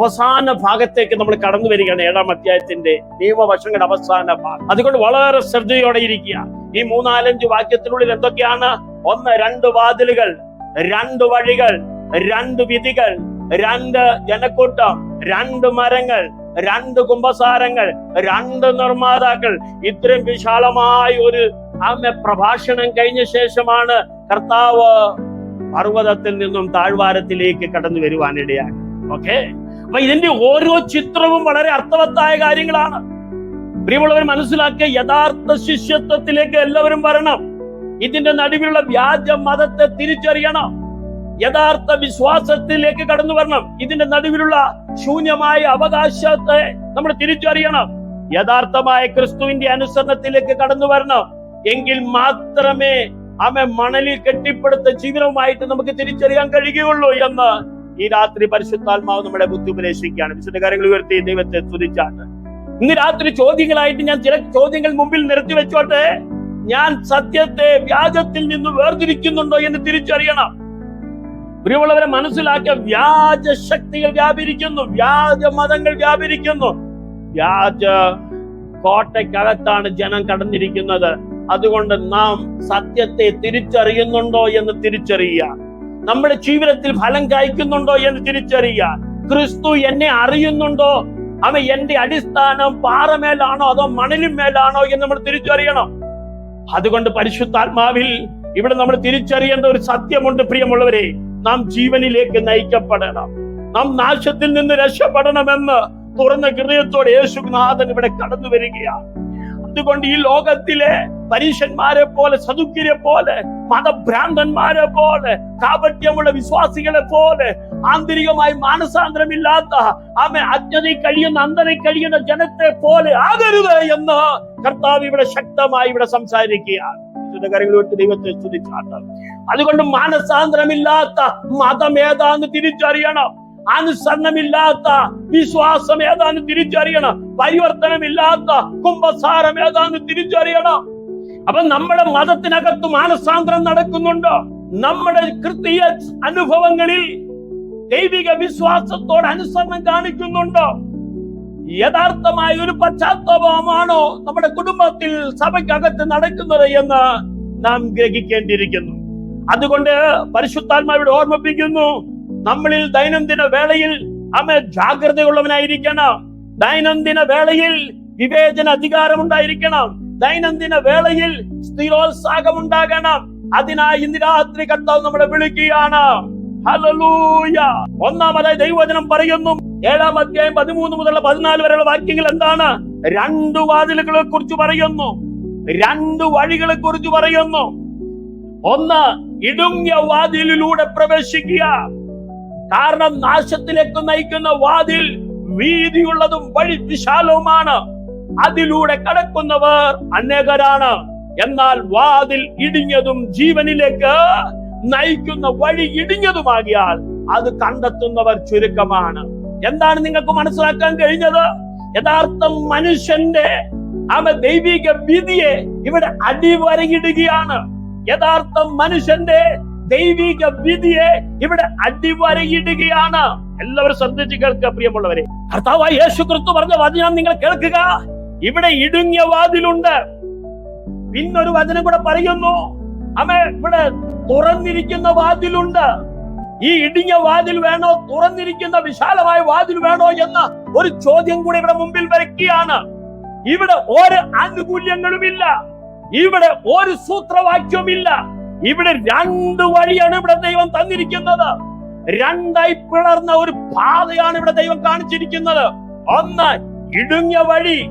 അവസാന ഭാഗത്തേക്ക് നമ്മൾ കടന്നു വരികയാണ് ഏഴാം അധ്യായത്തിന്റെ നിയമവശങ്ങളുടെ അവസാന ഭാഗം. അതുകൊണ്ട് വളരെ ശ്രദ്ധയോടെ ഇരിക്കുക. ഈ മൂന്നാലഞ്ച് വാക്യത്തിനുള്ളിൽ എന്തൊക്കെയാണ്? ഒന്ന് രണ്ട് വാതിലുകൾ രണ്ട് വഴികൾ രണ്ട് വിധികൾ രണ്ട് ജനക്കൂട്ടം രണ്ട് മരങ്ങൾ രണ്ട് കുംഭസാരങ്ങൾ രണ്ട് നിർമ്മാതാക്കൾ. ഇത്രയും വിശാലമായ ഒരു ആമ പ്രഭാഷണം കഴിഞ്ഞ ശേഷമാണ് കർത്താവ് പർവതത്തിൽ നിന്നും താഴ്വാരത്തിലേക്ക് കടന്നു വരുവാനിടയാണ് ഓക്കെ? അപ്പൊ ഇതിന്റെ ഓരോ ചിത്രവും വളരെ അർത്ഥവത്തായ കാര്യങ്ങളാണ്. പ്രിയമുള്ളവർ മനസ്സിലാക്കിയ യഥാർത്ഥ ശിഷ്യത്വത്തിലേക്ക് എല്ലാവരും വരണം. ഇതിന്റെ നടുവിലുള്ള വ്യാജ മതത്തെ തിരിച്ചറിയണം. യഥാർത്ഥ വിശ്വാസത്തിലേക്ക് കടന്നു വരണം. ഇതിന്റെ നടുവിലുള്ള ശൂന്യമായ അവകാശത്തെ നമ്മൾ തിരിച്ചറിയണം. യഥാർത്ഥമായ ക്രിസ്തുവിന്റെ അനുസരണത്തിലേക്ക് കടന്നു വരണം. എങ്കിൽ മാത്രമേ അവൻ മണലിൽ കെട്ടിപ്പടുത്ത ജീവിതവുമായിട്ട് നമുക്ക് തിരിച്ചറിയാൻ കഴിയുകയുള്ളൂ എന്ന് ഈ രാത്രി പരിശുദ്ധാത്മാവ് നമ്മുടെ ബുദ്ധി ഉപദേശിക്കുകയാണ്. വിശുദ്ധ കാര്യങ്ങൾ ഉയർത്തി ദൈവത്തെ സ്തുതിച്ചാണ്. ഇന്ന് രാത്രി ചോദ്യങ്ങളായിട്ട് ഞാൻ ചില ചോദ്യങ്ങൾ മുമ്പിൽ നിർത്തി വെച്ചോട്ടെ. ഞാൻ സത്യത്തെ വ്യാജത്തിൽ നിന്ന് വേർതിരിക്കുന്നുണ്ടോ എന്ന് തിരിച്ചറിയണം. പ്രിയമുള്ളവരെ മനസ്സിലാക്കിയ വ്യാജ ശക്തികൾ വ്യാപരിക്കുന്നു. വ്യാജ മതങ്ങൾ വ്യാപരിക്കുന്നു. വ്യാജ കോട്ടയ്ക്കകത്താണ് ജനം കടന്നിരിക്കുന്നത്. അതുകൊണ്ട് നാം സത്യത്തെ തിരിച്ചറിയുന്നുണ്ടോ എന്ന് തിരിച്ചറിയുക. നമ്മുടെ ജീവിതത്തിൽ ഫലം കായ്ക്കുന്നുണ്ടോ എന്ന് തിരിച്ചറിയുക ക്രിസ്തു എന്നെ അറിയുന്നുണ്ടോ? അവ എന്റെ അടിസ്ഥാനം പാറമേലാണോ അതോ മണലിന്മേലാണോ എന്ന് നമ്മൾ തിരിച്ചറിയണം. അതുകൊണ്ട് പരിശുദ്ധാത്മാവിൽ ഇവിടെ നമ്മൾ തിരിച്ചറിയേണ്ട ഒരു സത്യമുണ്ട് പ്രിയമുള്ളവരെ. നാം ജീവനിലേക്ക് നയിക്കപ്പെടണം. നാം നാശത്തിൽ നിന്ന് രക്ഷപ്പെടണമെന്ന് തുറന്ന ഹൃദയത്തോടെ യേശുനാഥൻ ഇവിടെ കടന്നു വരികയാണ് അതുകൊണ്ട് ഈ ലോകത്തിലെ പരീക്ഷന്മാരെ പോലെ സതുക്കിരെ പോലെ മതഭ്രാന്തന്മാരെ പോലെ കാപട്യമുള്ള വിശ്വാസികളെ പോലെ ആന്തരികമായി മാനസാന്തരമില്ലാത്ത ആമെ അജ്ഞതയിൽ കഴിയുന്ന അന്തരിൽ കഴിയുന്ന ജനത്തെ പോലെ ആകരുത് എന്ന് കർത്താവ് ഇവിടെ ശക്തമായി ഇവിടെ സംസാരിക്കുകയാണ്. കാര്യങ്ങളോട്ട് ദൈവത്തെ സ്തുതിച്ചാണ്. അതുകൊണ്ട് മാനസാന്തരമില്ലാത്ത മതം ഏതാന്ന് തിരിച്ചറിയണം. അനുസരണമില്ലാത്ത വിശ്വാസം ഏതാണ് തിരിച്ചറിയണം. പരിവർത്തനമില്ലാത്ത കുംഭസാരം ഏതാണ് തിരിച്ചറിയണം. അപ്പൊ നമ്മുടെ മതത്തിനകത്ത് മാനസാന്തരം നടക്കുന്നുണ്ടോ? നമ്മുടെ കൃത്യ അനുഭവങ്ങളിൽ ദൈവിക വിശ്വാസത്തോട് അനുസരണം കാണിക്കുന്നുണ്ടോ? യഥാർത്ഥമായ ഒരു പശ്ചാത്തലമാണോ നമ്മുടെ കുടുംബത്തിൽ സഭയ്ക്കകത്ത് നടക്കുന്നത് എന്ന് നാം ഗ്രഹിക്കേണ്ടിയിരിക്കുന്നു. അതുകൊണ്ട് പരിശുദ്ധാത്മാവിടെ ഓർമ്മിപ്പിക്കുന്നു. നമ്മളിൽ ദൈനംദിന വേളയിൽ അമ്മ ജാഗ്രതയുള്ളവനായിരിക്കണം. ദൈനംദിന വേളയിൽ വിവേചന അധികാരം ഉണ്ടായിരിക്കണം ദൈനംദിന വേളയിൽ സ്ഥിരോത്സാഹം ഉണ്ടാകണം അതിനായി ഇന്ന് രാത്രി കർത്താവ് നമ്മളെ വിളിക്കുകയാണ്. ഒന്നാമതായി ദൈവവചനം പറയുന്നു. ഏഴാം അധ്യായം പതിമൂന്ന് മുതൽ പതിനാല് വരെയുള്ള വാക്യങ്ങൾ എന്താണ്? രണ്ടു വാതിലുകളെ കുറിച്ച് പറയുന്നു. രണ്ടു വഴികളെ കുറിച്ച് പറയുന്നു. ഒന്ന് ഇടുങ്ങിയ വാതിലിലൂടെ പ്രവേശിക്കുക. കാരണം നാശത്തിലേക്ക് നയിക്കുന്ന വാതിൽ വീതിയുള്ളതും വഴി വിശാലവുമാണ്. അതിലൂടെ കടക്കുന്നവർ അനേകരാണ്. എന്നാൽ വാതിൽ ഇടിഞ്ഞതും ജീവനിലേക്ക് നയിക്കുന്ന വഴി ഇടിഞ്ഞതുമാകിയാൽ അത് കണ്ടെത്തുന്നവർ ചുരുക്കമാണ്. എന്താണ് നിങ്ങൾക്ക് മനസ്സിലാക്കാൻ കഴിഞ്ഞത്? യഥാർത്ഥ മനുഷ്യന്റെ അവ ദൈവിക വിധിയെ ഇവിടെ അടിവരയിടുകയാണ്. യഥാർത്ഥ മനുഷ്യന്റെ ദൈവിക വിധിയെ ഇവിടെ അടിവരയിടുകയാണ്. എല്ലാവരും ശ്രദ്ധിച്ച് കേൾക്കുക പ്രിയമുള്ളവരെ. കർത്താവായ യേശു ക്രിസ്തു പറഞ്ഞ വചനം നിങ്ങൾ കേൾക്കുക. ഇവിടെ ഇടുങ്ങിയ വാതിലുണ്ട്. പിന്നൊരു വചനം കൂടെ പറയുന്നു. അമ്മ ഇവിടെ തുറന്നിരിക്കുന്ന വാതിലുണ്ട്. ഈ ഇടിഞ്ഞ വാതിൽ വേണോ? തുറന്നിരിക്കുന്ന വിശാലമായ വാതിൽ വേണോ എന്ന ഒരു ചോദ്യം കൂടി ഇവിടെ മുമ്പിൽ വരയ്ക്കുകയാണ്. ഇവിടെ ഒരു ആനുകൂല്യങ്ങളുമില്ല. ഇവിടെ ഒരു സൂത്രവാക്യവുമില്ല. ഇവിടെ രണ്ട് വഴിയാണ് ഇവിടെ ദൈവം തന്നിരിക്കുന്നത്. രണ്ടായി പിളർന്ന ഒരു പാതയാണ് ഇവിടെ ദൈവം കാണിച്ചിരിക്കുന്നത്. ഒന്ന് ഇടുങ്ങിയ വഴി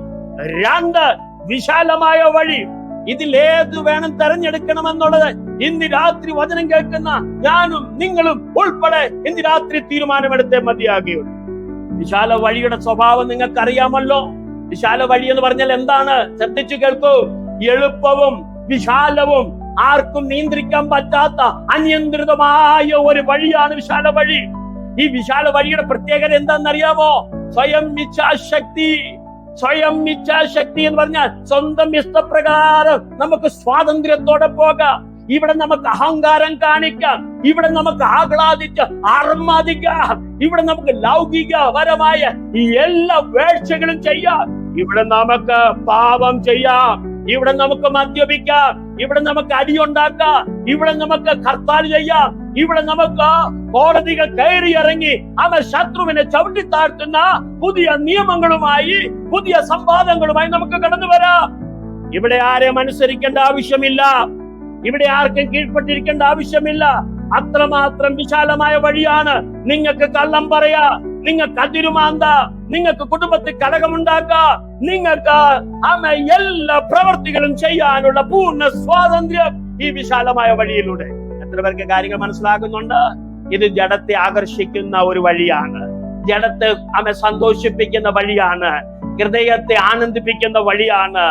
രണ്ട് വിശാലമായ വഴി. ഇതിലേത് വേണം തെരഞ്ഞെടുക്കണമെന്നുള്ളത് ഇന്ന് രാത്രി വചനം കേൾക്കുന്ന ഞാനും നിങ്ങളും ഉൾപ്പെടെ ഇന്ന് രാത്രി തീരുമാനമെടുത്തേ മതിയാകുകയുള്ളൂ വിശാല വഴിയുടെ സ്വഭാവം നിങ്ങൾക്ക് അറിയാമല്ലോ വിശാല വഴി എന്ന് പറഞ്ഞാൽ എന്താണ്? ശ്രദ്ധിച്ചു കേൾക്കൂ. എളുപ്പവും വിശാലവും ആർക്കും നിയന്ത്രിക്കാൻ പറ്റാത്ത അനിയന്ത്രിതമായ ഒരു വഴിയാണ് വിശാല വഴി. ഈ വിശാല വഴിയുടെ പ്രത്യേകത എന്താണെന്നറിയാമോ? സ്വയം ഇച്ഛാശക്തി. സ്വയം ഇച്ഛാശക്തി എന്ന് പറഞ്ഞാൽ സ്വന്തം ഇഷ്ടപ്രകാരം നമുക്ക് സ്വാതന്ത്ര്യത്തോടെ പോകാം. ഇവിടെ നമുക്ക് അഹങ്കാരം കാണിക്കാം. ഇവിടെ നമുക്ക് ആഹ്ലാദിച്ച് ആർമാദിക്കാം ഇവിടെ നമുക്ക് ലൗകികപരമായ ഈ എല്ലാ വേഴ്ചകളും ചെയ്യാം. ഇവിടെ നമുക്ക് പാപം ചെയ്യാം. ഇവിടെ നമുക്ക് മദ്യപിക്കാം. ഇവിടെ നമുക്ക് അടിയുണ്ടാക്കാം ഇവിടെ നമുക്ക് ഹർത്താൽ ചെയ്യാം. ഇവിടെ നമുക്ക് കോടതികൾ കയറി ഇറങ്ങി അവൻ ശത്രുവിനെ ചവിട്ടി താഴ്ത്തുന്ന പുതിയ നിയമങ്ങളുമായി പുതിയ സംവാദങ്ങളുമായി നമുക്ക് കടന്നു വരാം. ഇവിടെ ആരെയും അനുസരിക്കേണ്ട ആവശ്യമില്ല. ഇവിടെ ആർക്കും കീഴ്പ്പെട്ടിരിക്കേണ്ട ആവശ്യമില്ല. അത്രമാത്രം വിശാലമായ വഴിയാണ് നിങ്ങൾക്ക് കള്ളം പറയാ. നിങ്ങൾക്ക് അതിരുമാന്ത നിങ്ങൾക്ക് കുടുംബത്തിൽ കലകമുണ്ടാക്കാം നിങ്ങൾക്ക് ആമ എല്ലാ പ്രവൃത്തികളും ചെയ്യാനുള്ള പൂർണ സ്വാതന്ത്ര്യം ഈ വിശാലമായ വഴിയിലൂടെ. എത്ര പേർക്ക് കാര്യങ്ങൾ മനസ്സിലാകുന്നുണ്ട് ഇത് ജഡത്തെ ആകർഷിക്കുന്ന ഒരു വഴിയാണ്. ജഡത്തെ ആമ സന്തോഷിപ്പിക്കുന്ന വഴിയാണ്. ഹൃദയത്തെ ആനന്ദിപ്പിക്കുന്ന വഴിയാണ്.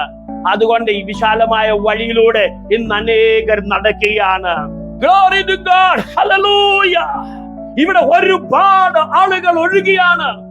അതുകൊണ്ട് ഈ വിശാലമായ വഴിയിലൂടെ ഇന്ന് അനേകർ നടക്കുകയാണ്. Glory to God. Hallelujah. ഇവിടെ ഒരുപാട് ആളുകൾ ഒഴുകിയാണ്.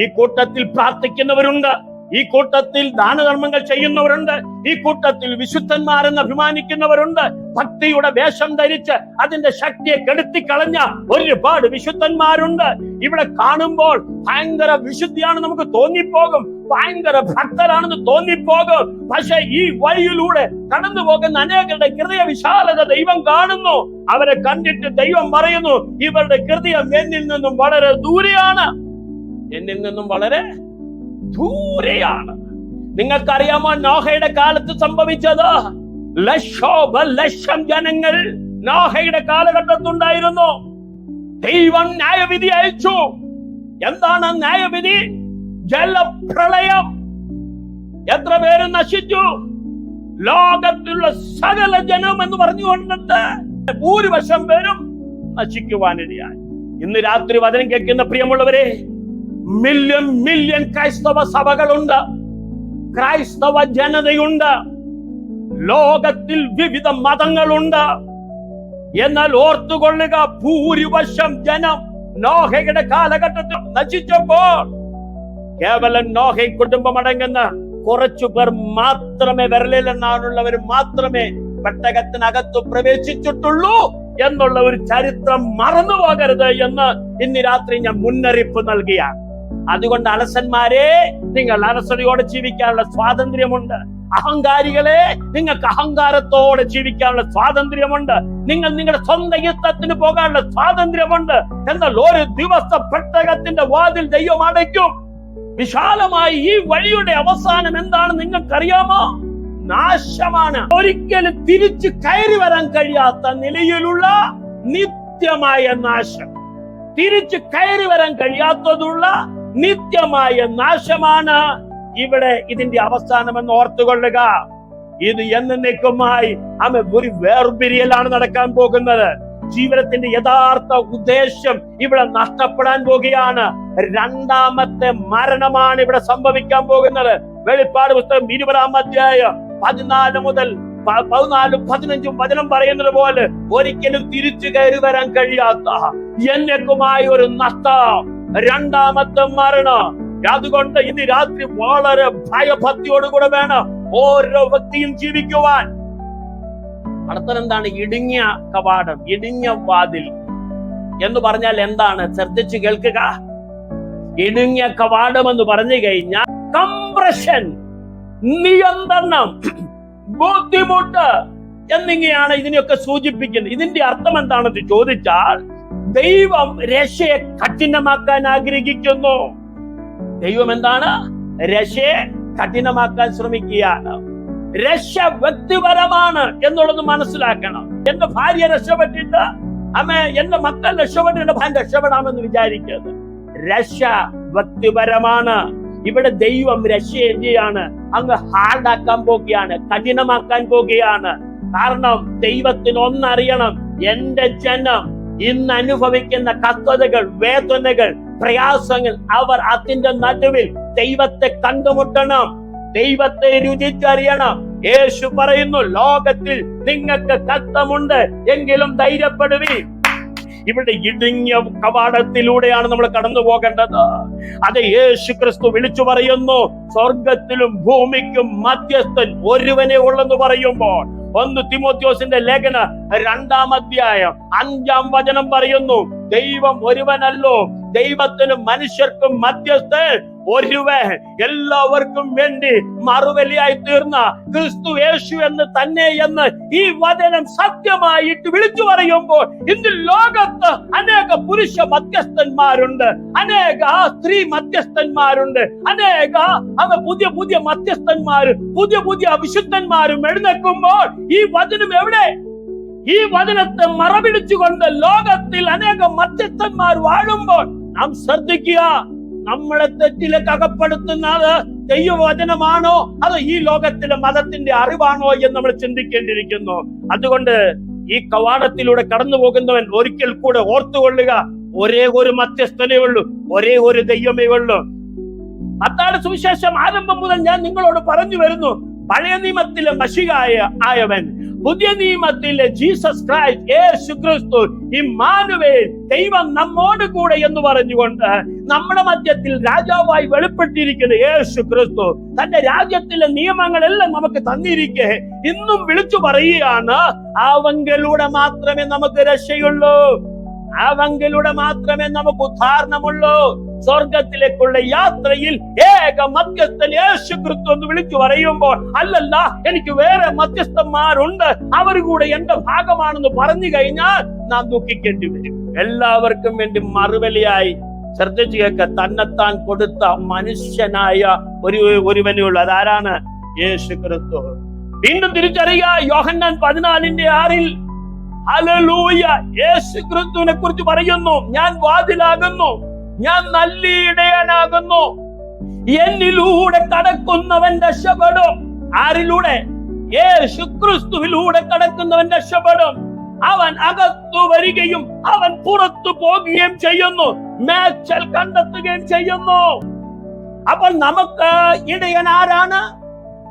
ഈ കൂട്ടത്തിൽ പ്രാർത്ഥിക്കുന്നവരുണ്ട്. ഈ കൂട്ടത്തിൽ ദാനധർമ്മങ്ങൾ ചെയ്യുന്നവരുണ്ട്. ഈ കൂട്ടത്തിൽ വിശുദ്ധന്മാരെന്ന് അഭിമാനിക്കുന്നവരുണ്ട്. ഭക്തിയുടെ വേഷം ധരിച്ച് അതിന്റെ ശക്തിയെ കെടുത്തിക്കളഞ്ഞ ഒരുപാട് വിശുദ്ധന്മാരുണ്ട്. ഇവിടെ കാണുമ്പോൾ ഭയങ്കര വിശുദ്ധിയാണ് നമുക്ക് തോന്നിപ്പോകും. ഭയങ്കര ഭക്തരാണെന്ന് തോന്നിപ്പോകും. പക്ഷെ ഈ വഴിയിലൂടെ കടന്നു പോകുന്ന അനേകരുടെ ഹൃദയ വിശാലത ദൈവം കാണുന്നു. അവരെ കണ്ടിട്ട് ദൈവം പറയുന്നു ഇവരുടെ ഹൃദയം എന്നിൽ നിന്നും വളരെ ദൂരെയാണ്. എന്നിൽ നിന്നും വളരെ ദൂരെയാണ്. നിങ്ങൾക്കറിയാമോ നോഹയുടെ കാലത്ത് സംഭവിച്ചത്? ലക്ഷോപ ലക്ഷം ജനങ്ങൾ നോഹയുടെ കാലഘട്ടത്തുണ്ടായിരുന്നു. ദൈവം ന്യായവിധി അയച്ചു. എന്താണ് ന്യായവിധി? ജലപ്രളയം എത്ര പേര് നശിച്ചു? ലോകത്തിലുള്ള സകല ജനം എന്ന് പറഞ്ഞുകൊണ്ടിട്ട് ഭൂരിപക്ഷം പേരും നശിക്കുവാനിടയായി. ഇന്ന് രാത്രി വചനം കേൾക്കുന്ന പ്രിയമുള്ളവരെ മില്യൺ മില്യൺ ക്രൈസ്തവ സഭകളുണ്ട്. ക്രൈസ്തവ ജനതയുണ്ട്. ലോകത്തിൽ വിവിധ മതങ്ങളുണ്ട്. എന്നാൽ ഓർത്തുകൊള്ളുക ഭൂരിപക്ഷം ജനം നോഹയുടെ കാലഘട്ടത്തിൽ നശിച്ചപ്പോൾ കേവലം നോഹ കുടുംബം അടങ്ങുന്ന കുറച്ചു പേർ മാത്രമേ വരലില്ലെന്നാണുള്ളവർ മാത്രമേ പെട്ടകത്തിനകത്ത് പ്രവേശിച്ചിട്ടുള്ളൂ എന്നുള്ള ഒരു ചരിത്രം മറന്നു പോകരുത് എന്ന് ഇന്ന് രാത്രി ഞാൻ മുന്നറിയിപ്പ് നൽകിയാണ്. അതുകൊണ്ട് അലസന്മാരെ നിങ്ങൾ അലസതയോടെ ജീവിക്കാനുള്ള സ്വാതന്ത്ര്യമുണ്ട്. അഹങ്കാരികളെ നിങ്ങൾക്ക് അഹങ്കാരത്തോടെ ജീവിക്കാനുള്ള സ്വാതന്ത്ര്യമുണ്ട്. നിങ്ങൾ നിങ്ങളുടെ സ്വന്തം യുദ്ധത്തിന് പോകാനുള്ള സ്വാതന്ത്ര്യമുണ്ട്. എന്നാൽ ഒരു ദിവസ പെട്ടകത്തിന്റെ വാതിൽ ദൈവം അടയ്ക്കും. വിശാലമായി ഈ വഴിയുടെ അവസാനം എന്താണ് നിങ്ങൾക്കറിയാമോ? നാശമാണ്. ഒരിക്കലും തിരിച്ചു കയറി വരാൻ കഴിയാത്ത നിലയിലുള്ള നിത്യമായ നാശം. തിരിച്ചു കയറി വരാൻ കഴിയാത്തതുള്ള നിത്യമായ നാശമാണ് ഇവിടെ ഇതിന്റെ അവസാനം എന്ന് ഓർത്തുകൊള്ളുക. ഇത് എന്നേക്കുമായി അമ്മ ഒരു വേർപിരിയലാണ് നടക്കാൻ പോകുന്നത്. ജീവിതത്തിന്റെ യഥാർത്ഥ ഉദ്ദേശം ഇവിടെ നഷ്ടപ്പെടാൻ പോകുകയാണ്. രണ്ടാമത്തെ മരണമാണ് ഇവിടെ സംഭവിക്കാൻ പോകുന്നത്. വെളിപ്പാട് പുസ്തകം ഇരുപതാം അധ്യായം പതിനാല് മുതൽ പതിനാലും പതിനഞ്ചും വചനം പറയുന്നത് പോലെ ഒരിക്കലും തിരിച്ചു കയറി വരാൻ കഴിയാത്ത എന്നേക്കുമായ ഒരു നഷ്ടം. രണ്ടാമത്തെ മരണം. അതുകൊണ്ട് ഇന്ന് രാത്രി വളരെ ഭയഭക്തിയോടുകൂടെ വേണം ഓരോ വ്യക്തിയും ജീവിക്കുവാൻ. അടുത്തത് എന്താണ് ഇടുങ്ങിയ കവാടം ഇടുങ്ങിയ വാതിൽ. എന്ന് പറഞ്ഞാൽ എന്താണ്? ശ്രദ്ധിച്ചു കേൾക്കുക. ഇടുങ്ങിയ കവാടം എന്ന് പറഞ്ഞു കഴിഞ്ഞാൽ കംപ്രഷൻ നിയന്ത്രണം ബുദ്ധിമുട്ട് എന്നിങ്ങനെയാണ് ഇതിനെയൊക്കെ സൂചിപ്പിക്കുന്നത്. ഇതിന്റെ അർത്ഥം എന്താണെന്ന് ചോദിച്ചാൽ ദൈവം രക്ഷയെ കഠിനമാക്കാൻ ആഗ്രഹിക്കുന്നു. ദൈവം എന്താണ്? രക്ഷയെ കഠിനമാക്കാൻ ശ്രമിക്കുകയാണ്. രക്ഷ വ്യക്തിപരമാണ് എന്നുള്ളത് മനസ്സിലാക്കണം. എന്റെ ഭാര്യ രക്ഷപ്പെട്ടിട്ട് അമ്മ എന്റെ മക്കൾ രക്ഷപ്പെട്ടിട്ട് എന്റെ ഭാര്യ രക്ഷപ്പെടാമെന്ന് വിചാരിക്കരുത്. രക്ഷ വ്യക്തിപരമാണ്. ഇവിടെ ദൈവം രക്ഷ എന്ത് ചെയ്യാണ്? അങ്ങ് ഹാർഡാക്കാൻ പോകുകയാണ് കഠിനമാക്കാൻ പോകുകയാണ് കാരണം ദൈവത്തിന് ഒന്നറിയണം എന്റെ ജനം ഇന്ന് അനുഭവിക്കുന്ന കഷ്ടതകൾ വേദനകൾ പ്രയാസങ്ങൾ അവർ അതിന്റെ നടുവിൽ ദൈവത്തെ കണ്ടുമുട്ടണം. ദൈവത്തെ രുചിച്ചറിയണം. യേശു പറയുന്നു ലോകത്തിൽ നിങ്ങൾക്ക് കത്തമുണ്ട് എങ്കിലും ധൈര്യപ്പെടുവി ഇവിടെ ഇടുങ്ങിയ കവാടത്തിലൂടെയാണ് നമ്മൾ കടന്നു പോകേണ്ടത്. അത് യേശു ക്രിസ്തു വിളിച്ചു പറയുന്നു സ്വർഗത്തിലും ഭൂമിക്കും മധ്യസ്ഥൻ ഒരുവനെ ഉള്ളെന്ന് പറയുമ്പോൾ. ഒന്ന് തിമോത്യോസിന്റെ ലേഖന രണ്ടാം അധ്യായം അഞ്ചാം വചനം പറയുന്നു ദൈവം ഒരുവനല്ലോ. ദൈവത്തിനും മനുഷ്യർക്കും മധ്യസ്ഥൻ ഒരുവൻ. എല്ലാവർക്കും വേണ്ടി മറുവലിയായി തീർന്ന ക്രിസ്തു യേശു എന്ന് തന്നെ എന്ന് ഈ വചനം സത്യമായിട്ട് വിളിച്ചു പറയുമ്പോൾ ഇന്ന് ലോകത്ത് അനേക പുരുഷ മധ്യസ്ഥന്മാരുണ്ട്. അനേക സ്ത്രീ മധ്യസ്ഥന്മാരുണ്ട്. അനേക അങ്ങ് പുതിയ പുതിയ മധ്യസ്ഥന്മാരും പുതിയ പുതിയ വിശുദ്ധന്മാരും എഴുന്നേൽക്കുമ്പോൾ ഈ വചനം എവിടെ? ഈ വചനത്തെ മറപിടിച്ചുകൊണ്ട് ലോകത്തിൽ അനേകം മധ്യസ്ഥന്മാർ വാഴുമ്പോൾ നാം ശ്രദ്ധിക്കുക നമ്മളെ തെറ്റിലേക്ക് അകപ്പെടുത്തുന്നത് ദൈവവചനമാണോ? അതോ ഈ ലോകത്തിലെ മതത്തിന്റെ അറിവാണോ എന്ന് നമ്മൾ ചിന്തിക്കേണ്ടിയിരിക്കുന്നു. അതുകൊണ്ട് ഈ കവാടത്തിലൂടെ കടന്നു പോകുന്നവൻ ഒരിക്കൽ കൂടെ ഓർത്തുകൊള്ളുക ഒരേ ഒരു മധ്യസ്ഥനേ ഉള്ളൂ ഒരേ ഒരു ദൈവമേ ഉള്ളൂ. അത്താണ് സുവിശേഷം ആരംഭം മുതൽ ഞാൻ നിങ്ങളോട് പറഞ്ഞു വരുന്നു. പഴയ നിയമത്തിലെ മഷികായ ആയവൻ പുതിയ നിയമത്തിലെ ജീസസ് ക്രൈസ്റ്റ് യേശു ക്രിസ്തു ഇമ്മാനുവേൽ ദൈവം നമ്മോട് കൂടെ എന്ന് പറഞ്ഞുകൊണ്ട് നമ്മുടെ മധ്യത്തിൽ രാജാവായി വെളിപ്പെട്ടിരിക്കുന്ന യേശു ക്രിസ്തു തന്റെ രാജ്യത്തിലെ നിയമങ്ങളെല്ലാം നമുക്ക് തന്നിരിക്കെ. ഇന്നും വിളിച്ചു പറയുകയാണ് അവങ്കിലൂടെ മാത്രമേ നമുക്ക് രക്ഷയുള്ളൂ. അവങ്കിലൂടെ മാത്രമേ നമുക്ക് ഉദ്ധാരണമുള്ളൂ. സ്വർഗത്തിലേക്കുള്ള യാത്രയിൽ ഏക മധ്യസ്ഥൻ യേശു ക്രിസ്തു എന്ന് വിളിച്ചു പറയുമ്പോൾ അല്ലല്ല എനിക്ക് വേറെ മധ്യസ്ഥന്മാരുണ്ട്. അവർ കൂടെ എന്റെ ഭാഗമാണെന്ന് പറഞ്ഞു കഴിഞ്ഞാൽ നാം ദുഃഖിക്കേണ്ടി വരും. എല്ലാവർക്കും വേണ്ടി മറുപടിയായി ശ്രദ്ധിച്ചു കേൾക്ക തന്നെത്താൻ കൊടുത്ത മനുഷ്യനായ ഒരു ഒരുവനേ ഉള്ളൂ അതാരാണ്? യേശു ക്രിസ്തു വീണ്ടും തിരിച്ചറിയുക. യോഹന്നാൻ പതിനാലിന്റെ ആറിൽ യേശു ക്രിസ്തുവിനെ കുറിച്ച് പറയുന്നു. ഞാൻ വാതിലാകുന്നു. ഞാൻ നല്ല ഇടയനാകുന്നു എന്നിലൂടെ കടക്കുന്നവൻ രക്ഷപ്പെടും. ആരിലൂടെ? യേശു ക്രിസ്തുവിലൂടെ കടക്കുന്നവൻ രക്ഷപ്പെടും. അവൻ അകത്തു വരികയും അവൻ പുറത്തു പോകുകയും ചെയ്യുന്നു. മേച്ചൽ കണ്ടെത്തുകയും ചെയ്യുന്നു. അപ്പോൾ നമുക്ക് ഇടയൻ ആരാണ്?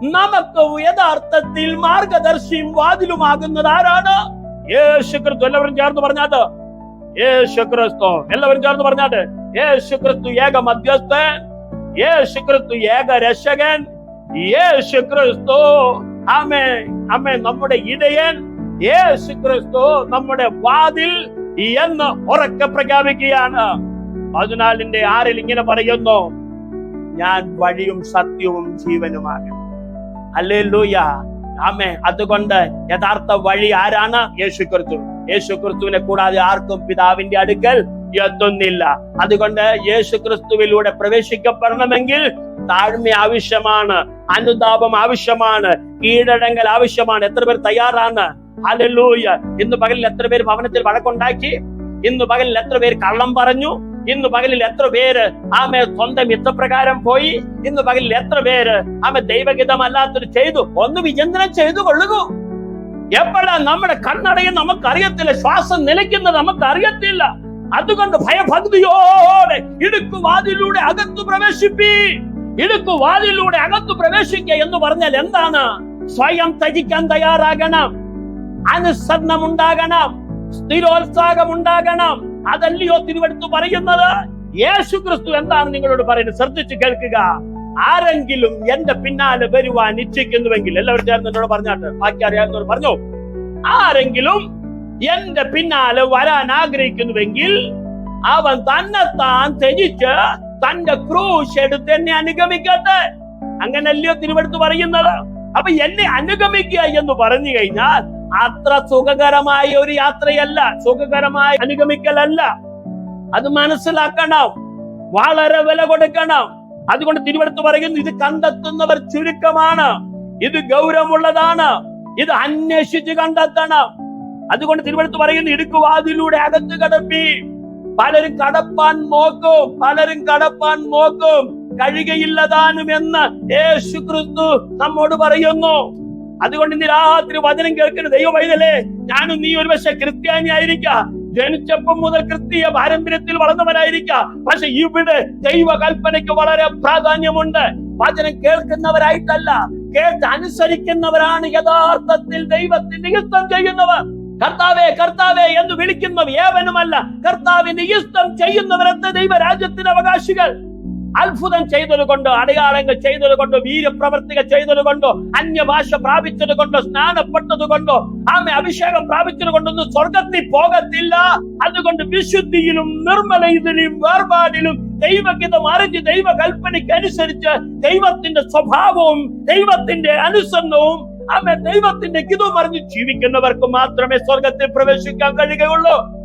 നമുക്ക് യഥാർത്ഥത്തിൽ മാർഗദർശിയും വാതിലുമാകുന്നത് ആരാണ്? യേശുക്രിസ്തു എല്ലാവരും ചേർന്ന് പറഞ്ഞാട്ട് യേശുക്രിസ്തു എല്ലാവരും ചേർന്ന് പറഞ്ഞാട്ട് യേശു ക്രിസ്തു ഏക മധ്യസ്ഥൻ യേശു ക്രിസ്തു ഏക രക്ഷകൻ യേശു ക്രിസ്തു അമ്മേ അമ്മേ നമ്മുടെ ഇടയൻ യേശു ക്രിസ്തു നമ്മുടെ വാതിൽ എന്ന് ഉറക്കെ പ്രഖ്യാപിക്കുകയാണ്. പതിനാലിന്റെ ആറിൽ ഇങ്ങനെ പറയുന്നു ഞാൻ വഴിയും സത്യവും ജീവനുമാകും അല്ലേ ലൂയ ആമേ അതുകൊണ്ട് യഥാർത്ഥ വഴി ആരാണ്? യേശു ക്രിസ്തു കൂടാതെ ആർക്കും പിതാവിന്റെ അടുക്കൽ എത്തുന്നില്ല അതുകൊണ്ട് യേശു ക്രിസ്തുവിലൂടെ പ്രവേശിക്കപ്പെടണമെങ്കിൽ താഴ്മ ആവശ്യമാണ് അനുതാപം ആവശ്യമാണ് കീഴടങ്ങൽ ആവശ്യമാണ്. എത്ര പേർ തയ്യാറാണ്? ഹല്ലേലൂയ. ഇന്ന് പകലിൽ എത്ര പേര് ഭവനത്തിൽ വഴക്കുണ്ടാക്കി? ഇന്ന് പകലിൽ എത്ര പേര് കള്ളം പറഞ്ഞു? ഇന്ന് പകലിൽ എത്ര പേര് ആമെ സ്വന്തം ഇഷ്ടപ്രകാരം പോയി? ഇന്ന് പകലിൽ എത്ര പേര് ആമെ ദൈവഗീതമല്ലാത്തൊരു ചെയ്തു? ഒന്ന് വിചിന്തനം ചെയ്തു കൊള്ളുക. എപ്പോഴാ നമ്മുടെ കണ്ണടയും നമുക്കറിയത്തില്ല? ശ്വാസം നിലയ്ക്കുന്നത് നമുക്കറിയത്തില്ല. അതുകൊണ്ട് ഭയഭക്തിയോടെ ഇടുക്കുവാതിലൂടെ അകത്തു പ്രവേശിപ്പി. ഇടുക്കുവാതിലൂടെ അകത്തു പ്രവേശിക്കുക എന്ന് പറഞ്ഞാൽ എന്താണ്? സ്വയം ത്യജിക്കാൻ തയ്യാറാകണം. അനുസരണം ഉണ്ടാകണം സ്ഥിരോത്സാഹം ഉണ്ടാകണം അതല്ലയോ തിരുവെടുത്ത് പറയുന്നത്? യേശു ക്രിസ്തു എന്താണ് നിങ്ങളോട് പറയുന്നത്? ശ്രദ്ധിച്ചു കേൾക്കുക. ആരെങ്കിലും എന്റെ പിന്നാലെ വരുവാൻ ഇച്ഛിക്കുന്നുവെങ്കിൽ എല്ലാവരും ചേർന്ന് എന്നോട് പറഞ്ഞാട്ട്. ബാക്കി അറിയാവുന്നവർ പറഞ്ഞു. ആരെങ്കിലും എന്റെ പിന്നാലെ വരാൻ ആഗ്രഹിക്കുന്നുവെങ്കിൽ അവൻ തന്നെത്താൻ ത്യജിച്ച് തന്റെ ക്രൂശ് എടുത്ത് എന്നെ അനുഗമിക്കട്ടെ. അങ്ങനല്ലയോ തിരുവെടുത്ത് പറയുന്നത്? അപ്പൊ എന്നെ അനുഗമിക്കുക എന്ന് പറഞ്ഞു കഴിഞ്ഞാൽ അത്ര സുഖകരമായ ഒരു യാത്രയല്ല. സുഖകരമായ അനുഗമിക്കലല്ല. അത് മനസ്സിലാക്കണം. വളരെ വില കൊടുക്കണം. അതുകൊണ്ട് തിരുവെടുത്ത് പറയുന്നു ഇത് കണ്ടെത്തുന്നവർ ചുരുക്കമാണ്. ഇത് ഗൗരവമുള്ളതാണ്. ഇത് അന്വേഷിച്ച് കണ്ടെത്തണം. അതുകൊണ്ട് തിരുവനന്തപുരത്ത് പറയുന്ന ഇടുക്കുവാതിലൂടെ അകത്ത് കടപ്പി. പലരും കടപ്പാൻ നോക്കും പലരും കടപ്പാൻ നോക്കും. കഴിയുകയില്ലതാനും എന്ന് യേശു ക്രിസ്തു നമ്മോട് പറയുന്നു. അതുകൊണ്ട് ഇന്ന് രാത്രി വചനം കേൾക്കുന്ന ദൈവം പൈതലേ ഞാനും നീ ഒരു പക്ഷെ ക്രിസ്ത്യാനി ആയിരിക്കാം ജനിച്ചപ്പം മുതൽ ക്രിസ്തീയ പാരമ്പര്യത്തിൽ വളർന്നവരായിരിക്കാം പക്ഷെ ഇവിടെ ദൈവകൽപ്പനയ്ക്ക് വളരെ പ്രാധാന്യമുണ്ട്. വചനം കേൾക്കുന്നവരായിട്ടല്ല കേട്ട് അനുസരിക്കുന്നവരാണ് യഥാർത്ഥത്തിൽ ദൈവത്തിന്റെ യുദ്ധം ചെയ്യുന്നവർ. കർത്താവേ കർത്താവേ എന്ന് വിളിക്കുന്നവർ ഏവനുമല്ല. കർത്താവിന്റെ ഇഷ്ടം ചെയ്യുന്നവരത്തെ ദൈവരാജ്യത്തിന് അവകാശികൾ. അത്ഭുതം ചെയ്തത് കൊണ്ടോ അടയാളങ്ങൾ ചെയ്തത് കൊണ്ടോ വീരപ്രവർത്തികൾ ചെയ്തത് കൊണ്ടോ അന്യഭാഷ പ്രാപിച്ചത് കൊണ്ടോ സ്നാനപ്പെട്ടത് കൊണ്ടോ ആമെ അഭിഷേകം പ്രാപിച്ചത് കൊണ്ടൊന്നും സ്വർഗത്തിൽ പോകത്തില്ല. അതുകൊണ്ട് വിശുദ്ധിയിലും നിർമ്മലയിലും വേർപാടിലും ദൈവഗീതം അറിഞ്ഞ് ദൈവ കൽപ്പനയ്ക്ക് അനുസരിച്ച് ദൈവത്തിന്റെ സ്വഭാവവും ദൈവത്തിന്റെ അനുസരണവും ആമെ ദൈവത്തിന്റെ ഗിതം അറിഞ്ഞ് ജീവിക്കുന്നവർക്ക് മാത്രമേ സ്വർഗത്തിൽ പ്രവേശിക്കാൻ കഴിയുകയുള്ളൂ.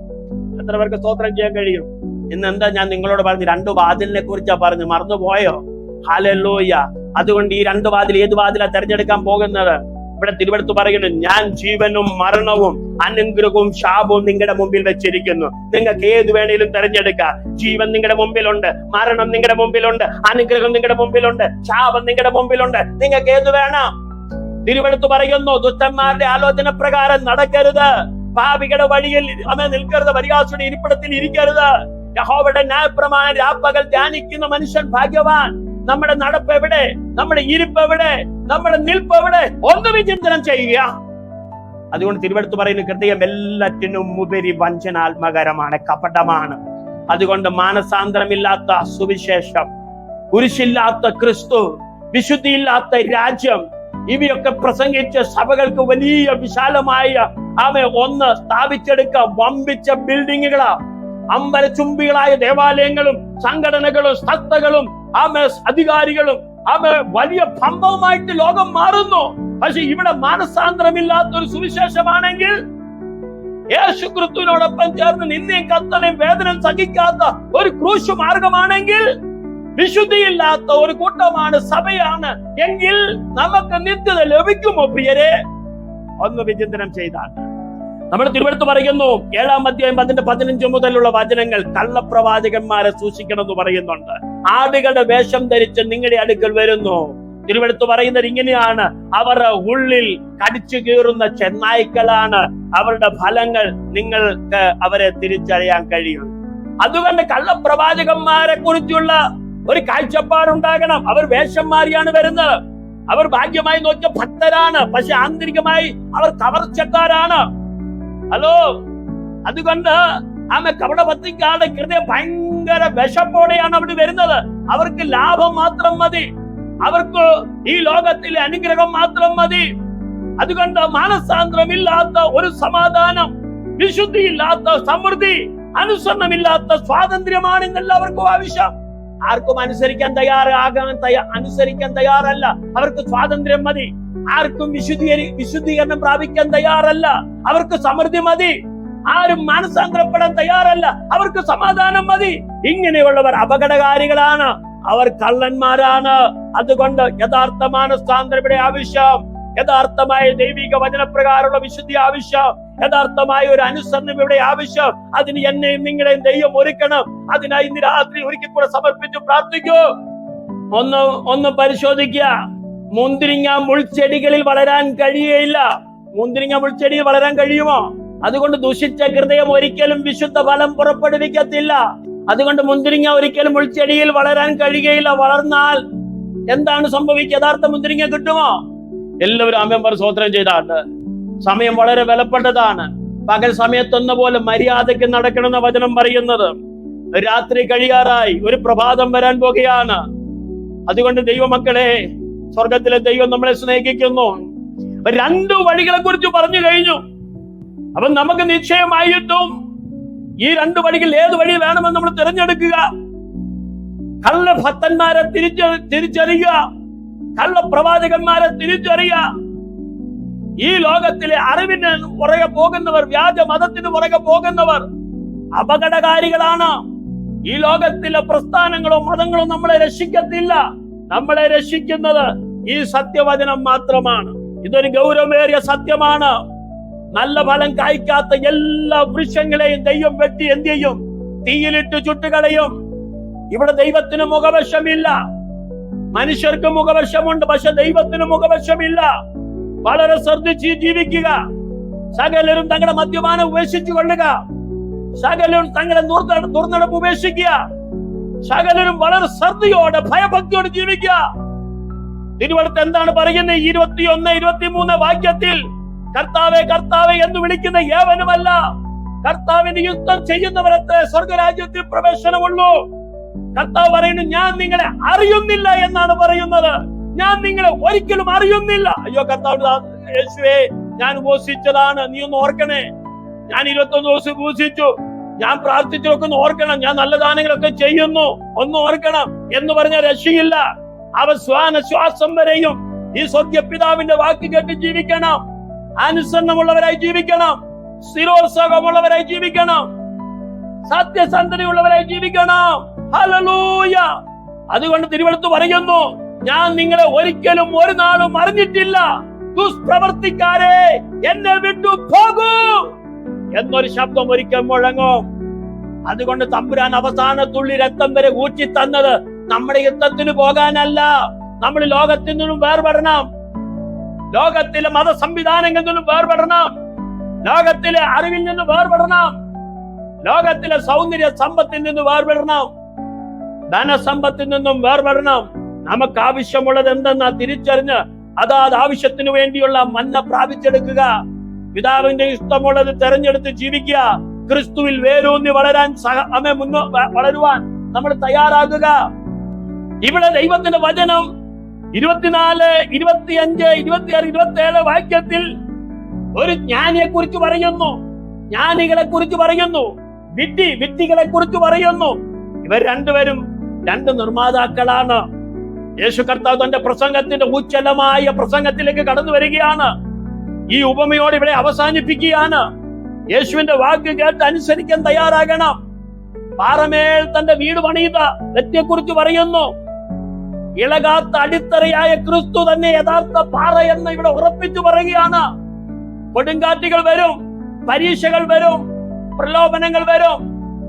എത്ര പേർക്ക് സ്തോത്രം ചെയ്യാൻ കഴിയും? ഇന്ന് എന്താ ഞാൻ നിങ്ങളോട് പറഞ്ഞു രണ്ടു വാതിലിനെ കുറിച്ചാ പറഞ്ഞു മറന്നുപോയോ? ഹാലല്ലോയ്യ അതുകൊണ്ട് ഈ രണ്ട് വാതിൽ ഏത് വാതിലാ തെരഞ്ഞെടുക്കാൻ പോകുന്നത്? ഇവിടെ തിരുവടുത്ത് പറയുന്നു ഞാൻ ജീവനും മരണവും അനുഗ്രഹവും ശാപവും നിങ്ങളുടെ മുമ്പിൽ വെച്ചിരിക്കുന്നു. നിങ്ങൾക്ക് ഏത് വേണേലും തെരഞ്ഞെടുക്കാം. ജീവൻ നിങ്ങളുടെ മുമ്പിലുണ്ട് മരണം നിങ്ങളുടെ മുമ്പിലുണ്ട് അനുഗ്രഹം നിങ്ങളുടെ മുമ്പിലുണ്ട് ശാപം നിങ്ങളുടെ മുമ്പിലുണ്ട്. നിങ്ങൾക്ക് ഏത് വേണം? തിരുവടുത്ത് പറയുന്നു ദുഷ്ടന്മാരുടെ ആലോചന പ്രകാരം നടക്കരുത്. പാപികളുടെ വഴിയിൽ അമ്മ നിൽക്കരുത് പരിഹാസുടെ ഇരിപ്പിടത്തിൽ ഇരിക്കരുത്. യഹോവയുടെ ന്യായപ്രമാണം രാപ്പകൽ ധ്യാനിക്കുന്ന മനുഷ്യൻ ഭാഗ്യവാൻ. നമ്മുടെ നടപ്പ് എവിടെ? നമ്മുടെ ഇരിപ്പ് എവിടെ? നമ്മുടെ നിൽപ്പ് എവിടെ? ഒന്ന് വിചിന്തനം ചെയ്യുക. അതുകൊണ്ട് തിരുവടുത്ത് പറയുന്ന ഹൃദയം എല്ലാറ്റിനും ഉപരി വഞ്ചനാത്മകരമാണ് കപടമാണ്. അതുകൊണ്ട് മാനസാന്തരമില്ലാത്ത സുവിശേഷം കുരിശില്ലാത്ത ക്രിസ്തു വിശുദ്ധിയില്ലാത്ത രാജ്യം ഇവയൊക്കെ പ്രസംഗിച്ച് സഭകൾക്ക് വലിയ വിശാലമായ ആമെ ഒന്ന് സ്ഥാപിച്ചെടുക്ക വമ്പിച്ച ബിൽഡിങ്ങുകളാ. അമ്പലചുംബികളായ ദേവാലയങ്ങളും സംഘടനകളും സത്തകളും ആമെ അധികാരികളും ആമെ വലിയ ഭംഭവമായിട്ട് ലോകം മാറുന്നു. പക്ഷെ ഇവിടെ മാനസാന്തരമില്ലാത്ത ഒരു സുവിശേഷമാണെങ്കിൽ യേശു ക്രിസ്തുവിനോടൊപ്പം ചേർന്ന് നിന്നെയും കത്തനെയും വേദന സഹിക്കാത്ത ഒരു ക്രൂശ് മാർഗമാണെങ്കിൽ വിശുദ്ധിയില്ലാത്ത ഒരു കൂട്ടമാണ് സഭയാണ്. എങ്കിൽ നമുക്ക് നിത്യത ലഭിക്കുമോ പ്രിയരെ? ഒന്ന് വിചിന്തനം ചെയ്താണ് നമ്മൾ തിരുവടുത്ത് പറയുന്നു ഏഴാം അധ്യായം അതിന്റെ പതിനഞ്ച് മുതലുള്ള വചനങ്ങൾ കള്ളപ്രവാചകന്മാരെ സൂക്ഷിക്കണം എന്ന് പറയുന്നുണ്ട്. ആടുകളുടെ വേഷം ധരിച്ച് നിങ്ങളുടെ അടുക്കൽ വരുന്നു. തിരുവടുത്ത് പറയുന്നത് ഇങ്ങനെയാണ്. അവർ ഉള്ളിൽ കടിച്ചു കീറുന്ന ചെന്നായ്ക്കളാണ്. അവരുടെ ഫലങ്ങൾ നിങ്ങൾക്ക് അവരെ തിരിച്ചറിയാൻ കഴിയും. അതുകൊണ്ട് കള്ളപ്രവാചകന്മാരെ കുറിച്ചുള്ള ഒരു കാഴ്ചപ്പാടുണ്ടാകണം. അവർ വേഷം മാറിയാണ് വരുന്നത്. അവർ ഭാഗ്യമായി നോക്കിയ ഭക്തരാണ്. പക്ഷെ ആന്തരികമായി അവർ കവർച്ചക്കാരാണ്. ഹലോ? അതുകൊണ്ട് ആമ കപടഭക്തിക്കാരുടെ ഹൃദയം ഭയങ്കര വിശപ്പോടെയാണ് അവിടെ വരുന്നത്. അവർക്ക് ലാഭം മാത്രം മതി. അവർക്ക് ഈ ലോകത്തിലെ അനുഗ്രഹം മാത്രം മതി. അതുകൊണ്ട് മാനസാന്തരമില്ലാത്ത ഒരു സമാധാനം വിശുദ്ധിയില്ലാത്ത സമൃദ്ധി അനുസരണമില്ലാത്ത സ്വാതന്ത്ര്യമാണ് ഇന്നെല്ലാവർക്കും ആവശ്യം. ആർക്കും അനുസരിക്കാൻ തയ്യാറാകാൻ തയ്യാ അനുസരിക്കാൻ തയ്യാറല്ല. അവർക്ക് സ്വാതന്ത്ര്യം മതി. ആർക്കും വിശുദ്ധീകരി വിശുദ്ധീകരണം പ്രാപിക്കാൻ തയ്യാറല്ല. അവർക്ക് സമൃദ്ധി മതി. ആരും മാനസാന്തരപ്പെടാൻ തയ്യാറല്ല. അവർക്ക് സമാധാനം മതി. ഇങ്ങനെയുള്ളവർ അപകടകാരികളാണ്. അവർ കള്ളന്മാരാണ്. അതുകൊണ്ട് യഥാർത്ഥ മാനസാന്തരം ആവശ്യം യഥാർത്ഥമായ ദൈവിക വചനപ്രകാരമുള്ള വിശുദ്ധി ആവശ്യം യഥാർത്ഥമായ ഒരു അനുസരണം ഇവിടെ ആവശ്യം. അതിന് എന്നെയും നിങ്ങളെയും ദൈവം ഒരുക്കണം. അതിനായി ഇന്ന് രാത്രി ഒരിക്കൽ കൂടെ സമർപ്പിച്ചു പ്രാർത്ഥിക്കൂ. ഒന്ന് ഒന്ന് പരിശോധിക്കുക. മുന്തിരിങ്ങ മുൾച്ചെടികളിൽ വളരാൻ കഴിയുകയില്ല മുന്തിരിങ്ങ മുൾച്ചെടിയിൽ വളരാൻ കഴിയുമോ? അതുകൊണ്ട് ദുഷിച്ച ഹൃദയം ഒരിക്കലും വിശുദ്ധ ഫലം പുറപ്പെടുവിക്കത്തില്ല. അതുകൊണ്ട് മുന്തിരിങ്ങ ഒരിക്കലും മുൾച്ചെടിയിൽ വളരാൻ കഴിയുകയില്ല വളർന്നാൽ എന്താണ് സംഭവിക്കുക? യഥാർത്ഥ മുന്തിരിങ്ങ കിട്ടുമോ? എല്ലാവരും അമ്മയും പറ സ്വോത്രം ചെയ്താണ് സമയം വളരെ വിലപ്പെട്ടതാണ്. പകൽ സമയത്തൊന്ന പോലെ മര്യാദയ്ക്ക് നടക്കണമെന്ന വചനം പറയുന്നത് രാത്രി കഴിയാറായി ഒരു പ്രഭാതം വരാൻ പോകുകയാണ് അതുകൊണ്ട് ദൈവമക്കളെ സ്വർഗത്തിലെ ദൈവം നമ്മളെ സ്നേഹിക്കുന്നു. രണ്ടു വഴികളെ കുറിച്ച് പറഞ്ഞു കഴിഞ്ഞു. അപ്പൊ നമുക്ക് നിശ്ചയമായിട്ടും ഈ രണ്ടു വഴികൾ ഏത് വഴി വേണമെന്ന് നമ്മൾ തിരഞ്ഞെടുക്കുക. കള്ള ഭക്തന്മാരെ തിരിച്ച തിരിച്ചറിയുക. കള്ള പ്രവാചകന്മാരെ തിരിച്ചറിയുക. ഈ ലോകത്തിലെ അറിവിന് പുറകെ പോകുന്നവർ വ്യാജ മതത്തിന് പുറകെ പോകുന്നവർ അപകടകാരികളാണ്. ഈ ലോകത്തിലെ പ്രസ്ഥാനങ്ങളോ മതങ്ങളോ നമ്മളെ രക്ഷിക്കത്തില്ല. നമ്മളെ രക്ഷിക്കുന്നത് ഈ സത്യവചനം മാത്രമാണ്. ഇതൊരു ഗൗരവമേറിയ സത്യമാണ്. നല്ല ഫലം കായ്ക്കാത്ത എല്ലാ വൃക്ഷങ്ങളെയും ദൈവം വെട്ടി എന്ത് ചെയ്യും? തീയിലിട്ട് ചുട്ടുകളയും. ഇവിടെ ദൈവത്തിന് മുഖവശമില്ല. മനുഷ്യർക്ക് മുഖവശമുണ്ട് പക്ഷെ ദൈവത്തിന് മുഖവശമില്ല. വളരെ ശ്രദ്ധിച്ച് ജീവിക്കുക. സകലരും തങ്ങളുടെ മദ്യപാനം ഉപേക്ഷിച്ചു കൊള്ളുക. സകലരും തങ്ങളുടെ ദുർന- ദുർനടപ്പ് ഉപേക്ഷിക്കുക. സകലരും വളരെ ശ്രദ്ധയോടെ ഭയഭക്തിയോടെ ജീവിക്കുക. തിരുവനന്തപുരത്ത് എന്താണ് പറയുന്നത്? ഇരുപത്തിയൊന്ന് ഇരുപത്തിമൂന്ന് വാക്യത്തിൽ കർത്താവെ കർത്താവെ എന്ന് വിളിക്കുന്ന ഏവനുമല്ല. കർത്താവിന് യുദ്ധം ചെയ്യുന്നവരത്തെ സ്വർഗരാജ്യത്തിൽ പ്രവേശനമുള്ളൂ. കർത്താവ് പറയുന്നു ഞാൻ നിങ്ങളെ അറിയുന്നില്ല എന്നാണ് പറയുന്നത്. ഞാൻ നിങ്ങളെ ഒരിക്കലും അറിയുന്നില്ല. അയ്യോ കർത്താവ് യേശുവേ ഞാൻ ഉപസിച്ചതാണ്. നീ ഒന്ന് ഓർക്കണേ. ഞാൻ ഇരുപത്തൊന്ന് ദിവസം ഉപസിച്ചു. ഞാൻ പ്രാർത്ഥിച്ചതൊക്കെ ഒന്ന് ഓർക്കണം. ഞാൻ നല്ല ദാനങ്ങളൊക്കെ ചെയ്യുന്നു. ഒന്ന് ഓർക്കണം എന്ന് പറഞ്ഞ രക്ഷയില്ല. അവസാന ശ്വാസം വരെയും ഈ സ്വർഗ്യ പിതാവിന്റെ വാക്ക് കേട്ട് ജീവിക്കണം. അനുസരണമുള്ളവരായി ജീവിക്കണം. സ്ഥിരോത്സാഹമുള്ളവരായി ജീവിക്കണം. സത്യസന്ധതയുള്ളവരായി ജീവിക്കണം. അതുകൊണ്ട് തിരുവനന്തപുരത്ത് പറയുന്നു ഞാൻ നിങ്ങളെ ഒരിക്കലും ഒരു നാളും അറിഞ്ഞിട്ടില്ല. ദുഷ്പ്രവർത്തിക്കാരെ എന്നെ വിട്ടു പോകൂ എന്നൊരു ശബ്ദം ഒരിക്കൽ മുഴങ്ങും. അതുകൊണ്ട് തമ്പുരാൻ അവസാന തുള്ളി രക്തം വരെ ഊറ്റി തന്നത് നമ്മുടെ യുദ്ധത്തിന് പോകാനല്ല. നമ്മൾ ലോകത്തിൽ നിന്നും വേർപെടണം. ലോകത്തിലെ മത സംവിധാനങ്ങളിൽ നിന്നും വേർപെടണം. ലോകത്തിലെ അറിവിൽ നിന്ന് വേർപെടണം. ലോകത്തിലെ സൗന്ദര്യ സമ്പത്തിൽ നിന്ന് വേർപെടണം. ധനസമ്പത്തിൽ നിന്നും വേർപെടണം. നമുക്ക് ആവശ്യമുള്ളത് എന്തെന്നാ തിരിച്ചറിഞ്ഞ് അതാത് ആവശ്യത്തിന് വേണ്ടിയുള്ള മന്ന പ്രാപിച്ചെടുക്കുക. പിതാവിന്റെ ഇഷ്ടമുള്ളത് തെരഞ്ഞെടുത്ത് ജീവിക്കുക. ക്രിസ്തുവിൽ വേരൂന്നി വളരാൻ അമ്മ മുന്നോ വളരുവാൻ നമ്മൾ തയ്യാറാകുക. ഇവിടെ ദൈവത്തിന്റെ വചനം ഇരുപത്തിനാല് ഇരുപത്തിയഞ്ച് ഇരുപത്തിയാറ് ഇരുപത്തി ഏഴ് വാക്യത്തിൽ ഒരു ജ്ഞാനിയെ കുറിച്ച് പറയുന്നു. ജ്ഞാനികളെ കുറിച്ച് പറയുന്നു. വിഡ്ഢി വിഡ്ഢികളെ കുറിച്ച് പറയുന്നു. ഇവർ രണ്ടുപേരും രണ്ട് നിർമ്മാതാക്കളാണ്. യേശു കർത്താവ് തന്റെ പ്രസംഗത്തിന്റെ ഉജ്ജ്വലമായ പ്രസംഗത്തിലേക്ക് കടന്നു വരികയാണ്. ഈ ഉപമയോട് ഇവിടെ അവസാനിപ്പിക്കുകയാണ്. യേശുവിന്റെ വാക്ക് കേട്ട് അനുസരിക്കാൻ തയ്യാറാകണം. പാറമേൽ തന്റെ വീട് പണിയുന്ന വ്യക്തിയെക്കുറിച്ച് പറയുന്നു. ഇളകാത്ത അടിത്തറയായ ക്രിസ്തു തന്നെ യഥാർത്ഥ പാറ എന്ന് ഇവിടെ ഉറപ്പിച്ചു പറയുകയാണ്. കൊടുങ്കാറ്റുകൾ വരും പരീക്ഷകൾ വരും പ്രലോഭനങ്ങൾ വരും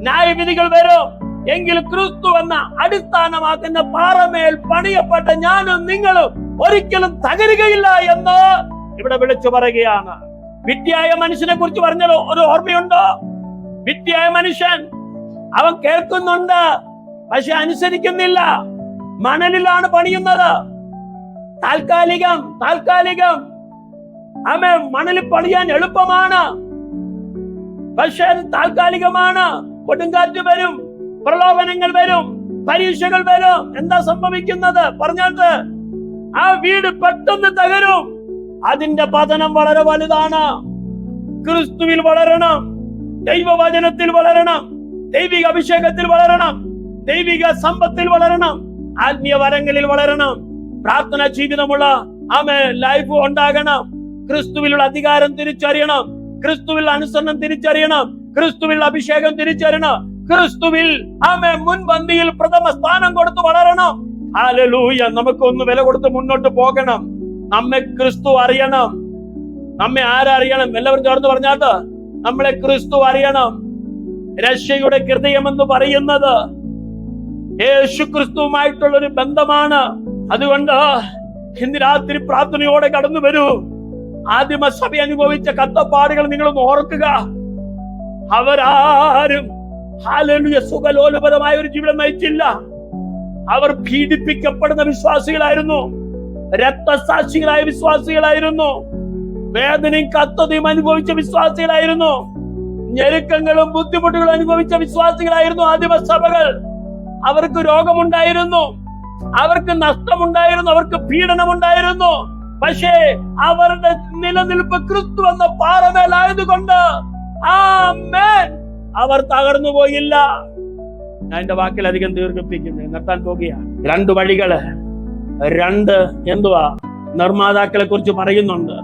ന്യായവിധികൾ വരും. എങ്കിൽ ക്രിസ്തു എന്ന അടിസ്ഥാനമാക്കുന്ന പാറമേൽ പണിയപ്പെട്ട ഞാനും നിങ്ങളും ഒരിക്കലും തകരുകയില്ല എന്ന് ഇവിടെ വിളിച്ചു പറയുകയാണ്. വിദ്യായ മനുഷ്യനെ കുറിച്ച് പറഞ്ഞല്ലോ ഒരു ഓർമ്മയുണ്ടോ? വിദ്യായ മനുഷ്യൻ അവൻ കേൾക്കുന്നുണ്ട് പക്ഷെ അനുസരിക്കുന്നില്ല. മണലിലാണ് പണിയുന്നത്. താൽക്കാലികം താൽക്കാലികം. അവൻ മണലിൽ പണിയാൻ എളുപ്പമാണ്. പക്ഷെ അത് താൽക്കാലികമാണ്. കൊടുങ്കാറ്റ് വരും. പ്രലോഭനങ്ങൾ വരും പരീക്ഷകൾ വരും. എന്താ സംഭവിക്കുന്നത്? പറഞ്ഞത് ആ വീട് പെട്ടെന്ന് തകരും. അതിന്റെ പതനം വളരെ വലുതാണ്. ക്രിസ്തുവിൽ വളരണം. ദൈവവചനത്തിൽ വളരണം. ദൈവിക അഭിഷേകത്തിൽ വളരണം. ദൈവിക സമ്പത്തിൽ വളരണം. ആത്മീയ വരങ്ങളിൽ വളരണം. പ്രാർത്ഥന ജീവിതമുള്ള ആമേ ലൈഫ് ഉണ്ടാകണം. ക്രിസ്തുവിലുള്ള അധികാരം തിരിച്ചറിയണം. ക്രിസ്തുവിൽ അനുസരണം തിരിച്ചറിയണം. ക്രിസ്തുവിൽ അഭിഷേകം തിരിച്ചറിയണം. ക്രിസ്തുവിൽ ആമേ മുൻപന്തിയിൽ പ്രഥമ സ്ഥാനം കൊടുത്ത് വളരണം. ഹാലലൂയ നമുക്ക് ഒന്ന് വില കൊടുത്ത് മുന്നോട്ട് പോകണം. നമ്മെ ക്രിസ്തു അറിയണം. നമ്മെ ആരറിയണം? എല്ലാവരും ചേർന്ന് പറഞ്ഞാട്ട് നമ്മളെ ക്രിസ്തു അറിയണം. രക്ഷയുടെ ഹൃദയം എന്ന് പറയുന്നത് യേശു ക്രിസ്തുവുമായിട്ടുള്ള ഒരു ബന്ധമാണ്. അതുകൊണ്ട് ഇന്ന് രാത്രി പ്രാർത്ഥനയോടെ കടന്നു വരൂ. ആദിമ സഭ അനുഭവിച്ച കത്തപ്പാടുകൾ നിങ്ങളൊന്ന് ഓർക്കുക. അവരാരും സുഖലോലപരമായ ഒരു ജീവിതം നയിച്ചില്ല. അവർ പീഡിപ്പിക്കപ്പെടുന്ന വിശ്വാസികളായിരുന്നു. രക്തസാക്ഷികളായ വിശ്വാസികളായിരുന്നു. വേദനയും കത്തതയും അനുഭവിച്ച വിശ്വാസികളായിരുന്നു. ഞെരുക്കങ്ങളും ബുദ്ധിമുട്ടുകളും അനുഭവിച്ച വിശ്വാസികളായിരുന്നു ആദിമ സഭകൾ അവർക്ക് രോഗമുണ്ടായിരുന്നു. അവർക്ക് നഷ്ടമുണ്ടായിരുന്നു. അവർക്ക് പീഡനമുണ്ടായിരുന്നു. പക്ഷേ അവരുടെ നിലനിൽപ്പ് ക്രിസ്തു എന്ന പാറമേലായതുകൊണ്ട് ആമേൻ. അവർ തകർന്നു പോയില്ല. ഞാൻ എന്റെ വാക്കിൽ അധികം ദീർഘിപ്പിക്കുന്നു. നിർത്താൻ പോകുകയാണ്. രണ്ട് വഴികൾ രണ്ട് എന്തുവാ? നിർമ്മാതാക്കളെ കുറിച്ച് പറയുന്നുണ്ട്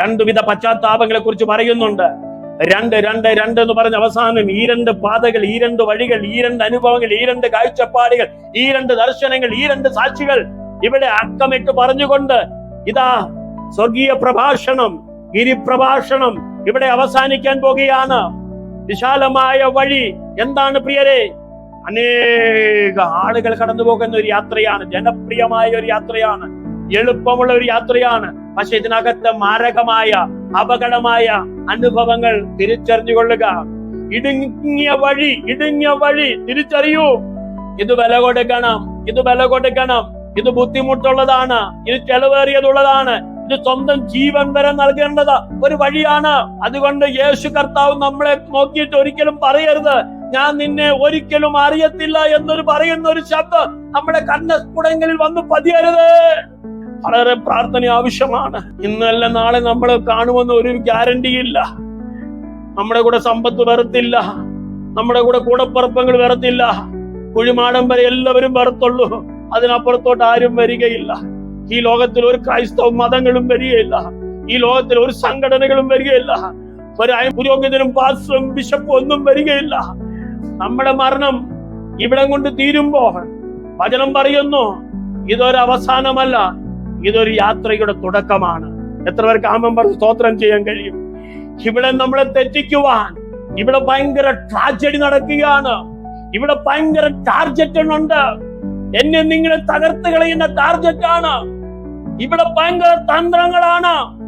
രണ്ടുവിധ പശ്ചാത്താപങ്ങളെ കുറിച്ച് പറയുന്നുണ്ട്. രണ്ട് രണ്ട് രണ്ട് എന്ന് പറഞ്ഞ അവസാനം ഈ രണ്ട് പാതകൾ ഈ രണ്ട് വഴികൾ ഈ രണ്ട് അനുഭവങ്ങൾ ഈ രണ്ട് കാഴ്ചപ്പാടുകൾ ഈ രണ്ട് ദർശനങ്ങൾ ഈ രണ്ട് സാക്ഷികൾ ഇവിടെ അക്കമിട്ട് പറഞ്ഞുകൊണ്ട് ഇതാ സ്വർഗീയ പ്രഭാഷണം ഗിരിപ്രഭാഷണം ഇവിടെ അവസാനിക്കാൻ പോകുകയാണ്. വിശാലമായ വഴി. എന്താണ് പ്രിയരെ? അനേക ആളുകൾ കടന്നു പോകുന്ന ഒരു യാത്രയാണ്. ജനപ്രിയമായ ഒരു യാത്രയാണ്. എളുപ്പമുള്ള ഒരു യാത്രയാണ്. പക്ഷെ ഇതിനകത്ത് മാരകമായ അപകടമായ അനുഭവങ്ങൾ തിരിച്ചറിഞ്ഞുകൊള്ളുക ഇടുങ്ങിയ വഴി ഇടുങ്ങിയ വഴി തിരിച്ചറിയൂ. ഇത് വില കൊടുക്കണം. ഇത് വില കൊടുക്കണം. ഇത് ബുദ്ധിമുട്ടുള്ളതാണ്. ഇത് ചെലവേറിയതുള്ളതാണ്. ഇത് സ്വന്തം ജീവൻ വരെ നൽകേണ്ടത് ഒരു വഴിയാണ്. അതുകൊണ്ട് യേശു കർത്താവ് നമ്മളെ നോക്കിയിട്ട് ഒരിക്കലും പറയരുത്. ഞാൻ നിന്നെ ഒരിക്കലും അറിയത്തില്ല എന്നൊരു പറയുന്ന ഒരു ശബ്ദം നമ്മുടെ കണ്ണസ്പുടങ്ങളിൽ വന്ന് പതിയരുത്. വളരെ പ്രാർത്ഥന ആവശ്യമാണ്. ഇന്നല്ല നാളെ നമ്മൾ കാണുമെന്ന് ഒരു ഗ്യാരണ്ടി ഇല്ല. നമ്മുടെ കൂടെ സമ്പത്ത് വരത്തില്ല. നമ്മുടെ കൂടെ കൂടപ്പുറപ്പങ്ങൾ വരത്തില്ല. കുഴിമാടം വരെ എല്ലാവരും വരത്തുള്ളൂ. അതിനപ്പുറത്തോട്ട് ആരും വരികയില്ല. ഈ ലോകത്തിൽ ഒരു ക്രൈസ്തവ മതങ്ങളും വരികയില്ല. ഈ ലോകത്തിൽ ഒരു സംഘടനകളും വരികയില്ല. ഒരു പുരോഗതിനും പാസ്റ്ററും ബിഷപ്പും ഒന്നും വരികയില്ല. നമ്മുടെ മരണം ഇവിടം കൊണ്ട് തീരുമ്പോ വചനം പറയുന്നു ഇതൊരു അവസാനമല്ല ഇതൊരു യാത്രയുടെ തുടക്കമാണ്. എത്ര പേർക്ക് ആമം പറഞ്ഞ് സ്തോത്രം ചെയ്യാൻ കഴിയും? ഇവിടെ നമ്മളെ തെറ്റിക്കുവാൻ ഇവിടെ ഭയങ്കര ട്രാജഡി നടക്കുകയാണ്. ഇവിടെ ഭയങ്കര ടാർജറ്റ് ഉണ്ട്. എന്നെ നിങ്ങളെ തകർത്ത് കളയുന്ന ടാർഗറ്റ് ആണ് ഇവിടെ ഭയങ്കര തന്ത്രങ്ങളാണ്.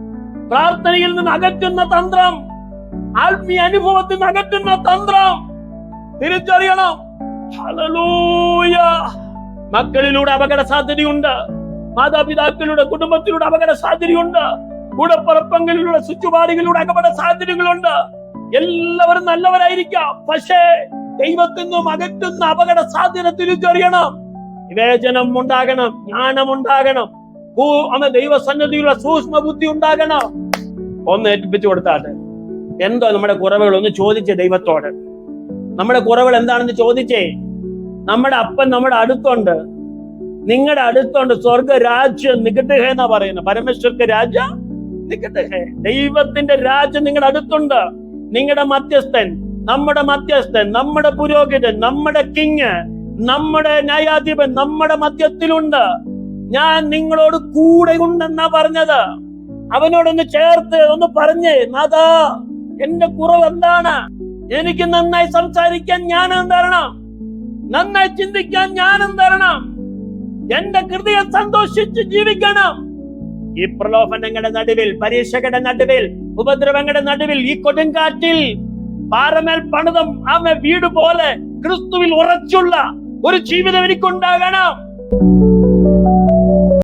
പ്രാർത്ഥനയിൽ നിന്ന് അകറ്റുന്ന തന്ത്രം. ആത്മീയ അനുഭവത്തിൽ നിന്ന് അകറ്റുന്ന തന്ത്രം. തിരിച്ചറിയണം. മക്കളിലൂടെ അപകട സാധ്യതയുണ്ട്. മാതാപിതാക്കളുടെ കുടുംബത്തിലൂടെ അപകട സാധ്യതയുണ്ട്. കൂടപ്പുറപ്പങ്ങളിലൂടെ ചുറ്റുപാടുകളിലൂടെ അപകട സാധ്യതകളുണ്ട്. എല്ലാവരും നല്ലവരായിരിക്കാം. പക്ഷേ ദൈവത്തിൽ നിന്നും അകറ്റുന്ന അപകട സാധ്യത തിരിച്ചറിയണം. വിവേചനം ഉണ്ടാകണം ജ്ഞാനം ഉണ്ടാകണം ഭൂ- അന്ന് ദൈവസന്നിധിയുള്ള സൂക്ഷ്മ ബുദ്ധി ഉണ്ടാകണം. ഒന്ന് ഏൽപ്പിച്ചു കൊടുത്താട്ടെ എന്തോ നമ്മുടെ കുറവുകൾ ഒന്ന് ചോദിച്ചേ ദൈവത്തോട്. നമ്മുടെ കുറവുകൾ എന്താണെന്ന് ചോദിച്ചേ? നമ്മുടെ അപ്പൻ നമ്മുടെ അടുത്തുണ്ട്. നിങ്ങളുടെ അടുത്തുണ്ട് സ്വർഗ രാജ്യം നികട്ടുക എന്നാ പറയുന്നത് പരമേശ്വർക്ക് രാജ നികട്ടുക ദൈവത്തിന്റെ രാജ്യം നിങ്ങളുടെ അടുത്തുണ്ട്. നിങ്ങളുടെ മധ്യസ്ഥൻ നമ്മുടെ മധ്യസ്ഥൻ നമ്മുടെ പുരോഹിതൻ നമ്മുടെ കിങ് നമ്മുടെ ന്യായാധിപൻ നമ്മുടെ മധ്യത്തിലുണ്ട്. ഞാൻ നിങ്ങളോട് കൂടെ ഉണ്ടെന്നാ പറഞ്ഞത്. അവനോടൊന്ന് ചേർത്ത് ഒന്ന് പറഞ്ഞേ നാഥാ എന്റെ കുറവ് എന്താണ്? എനിക്ക് നന്നായി സംസാരിക്കാൻ ഞാനും തരണം? നന്നായി ചിന്തിക്കാൻ ഞാനും തരണം? എന്റെ കൃതിയെ സന്തോഷിച്ച് ജീവിക്കണം. ഈ പ്രലോഭനങ്ങളുടെ നടുവിൽ പരീക്ഷകളുടെ നടുവിൽ ഉപദ്രവങ്ങളുടെ നടുവിൽ ഈ കൊടുങ്കാറ്റിൽ പാറമേൽ പണിതം ആമ വീട് പോലെ ക്രിസ്തുവിൽ ഉറച്ചുള്ള ഒരു ജീവിതം എനിക്കുണ്ടാകണം.